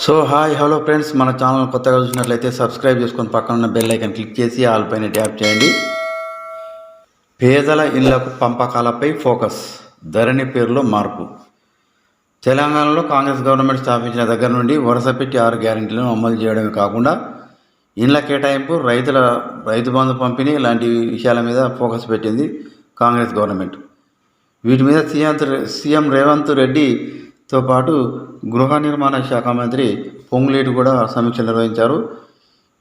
So hi hello friends మన channel కొత్తగా చూసినట్లయితే సబ్స్క్రైబ్ చేసుకొని పక్కన ఉన్న బెల్ ఐకన్ క్లిక్ చేసి ఆల్ పైన ట్యాప్ చేయండి. పేదల ఇళ్ళకు పంపకాలపై ఫోకస్ ధరణి పేరులో మార్పు. తెలంగాణలో కాంగ్రెస్ గవర్నమెంట్ స్థాపించిన దగ్గర నుండి వరుస పెట్టి ఆరు గ్యారెంటీలను అమలు చేయడమే కాకుండా ఇండ్ల కేటాయింపు రైతుల రైతు బంధు పంపిణీ లాంటి విషయాల మీద ఫోకస్ పెట్టింది కాంగ్రెస్ గవర్నమెంట్. వీటి మీద సీఎం సీఎం రేవంత్ రెడ్డి తో పాటు గృహ నిర్మాణ శాఖ మంత్రి పొంగులేటి కూడా సమీక్ష నిర్వహించారు.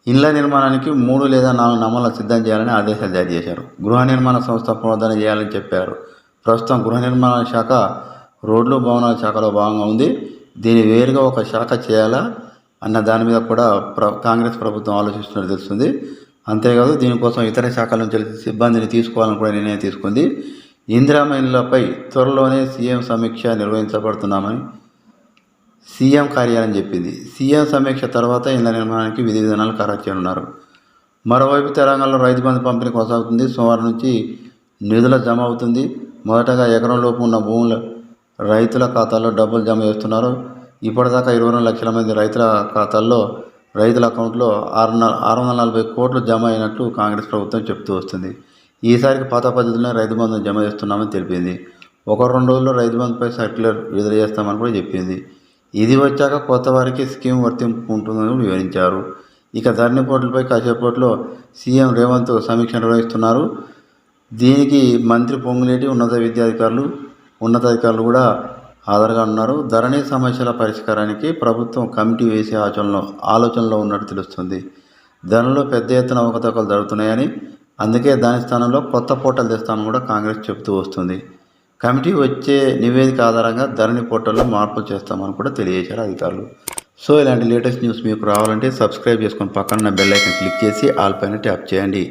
ఇళ్ళ నిర్మాణానికి మూడు లేదా నాలుగు నమూనాలు సిద్ధం చేయాలని ఆదేశాలు జారీ చేశారు. గృహ నిర్మాణ సంస్థ పునరుద్ధరణ చేయాలని చెప్పారు. ప్రస్తుతం గృహ నిర్మాణ శాఖ రోడ్లు భవనాల శాఖలో భాగంగా ఉంది. దీన్ని వేరుగా ఒక శాఖ చేయాలా అన్న దాని మీద కూడా ప్ర కాంగ్రెస్ ప్రభుత్వం ఆలోచిస్తున్నట్టు తెలుస్తుంది. అంతేకాదు దీనికోసం ఇతర శాఖల నుంచి సిబ్బందిని తీసుకోవాలని కూడా నిర్ణయం తీసుకుంది. ఇందిరామైన్లపై త్వరలోనే సీఎం సమీక్ష నిర్వహించబడుతున్నామని సీఎం కార్యాలయం చెప్పింది. సీఎం సమీక్ష తర్వాత ఇళ్ళ నిర్మాణానికి విధి విధానాలు ఖరారు మరోవైపు తెలంగాణలో రైతు బంధు పంపిణీ కొనసాగుతుంది. సోమవారం నుంచి నిధుల జమ అవుతుంది. మొదటగా ఎకరం లోపు ఉన్న భూముల రైతుల ఖాతాల్లో డబ్బులు జమ చేస్తున్నారు. ఇప్పటిదాకా ఇరవై రెండు లక్షల మంది రైతుల ఖాతాల్లో రైతుల అకౌంట్లో ఆరు ఆరు వందల నలభై కోట్లు జమ అయినట్లు కాంగ్రెస్ ప్రభుత్వం చెప్తూ వస్తుంది. ఈసారికి పాత పద్ధతిలోనే రైతు బంధు జమ చేస్తున్నామని తెలిపింది. ఒక రెండు రోజుల్లో రైతు బంధుపై సర్క్యులర్ విడుదల చేస్తామని కూడా చెప్పింది. ఇది వచ్చాక కొత్త వారికి స్కీమ్ వర్తింపు ఉంటుందని వివరించారు. ఇక ధరణి పోర్టల్పై కాసేపట్లో సీఎం రేవంత్ సమీక్ష నిర్వహిస్తున్నారు. దీనికి మంత్రి పొంగులేటి ఉన్నత విద్యాధికారులు ఉన్నతాధికారులు కూడా హాజరుగా ఉన్నారు. ధరణి సమస్యల పరిష్కారానికి ప్రభుత్వం కమిటీ వేసే ఆచరణలో ఆలోచనలో ఉన్నట్టు తెలుస్తుంది. ధరలో పెద్ద ఎత్తున అవకతవకలు జరుగుతున్నాయని అందుకే దాని స్థానంలో కొత్త పోర్టల్ తెస్తామని కూడా కాంగ్రెస్ చెబుతూ వస్తుంది. కమిటీ వచ్చే నివేదిక ఆధారంగా ధరణి పోర్టల్లో మార్పులు చేస్తామని కూడా తెలియజేశారు అధికారులు. సో ఇలాంటి లేటెస్ట్ న్యూస్ మీకు రావాలంటే సబ్స్క్రైబ్ చేసుకొని పక్కన బెల్ ఐకన్ క్లిక్ చేసి ఆల్ పైన ట్యాప్ చేయండి.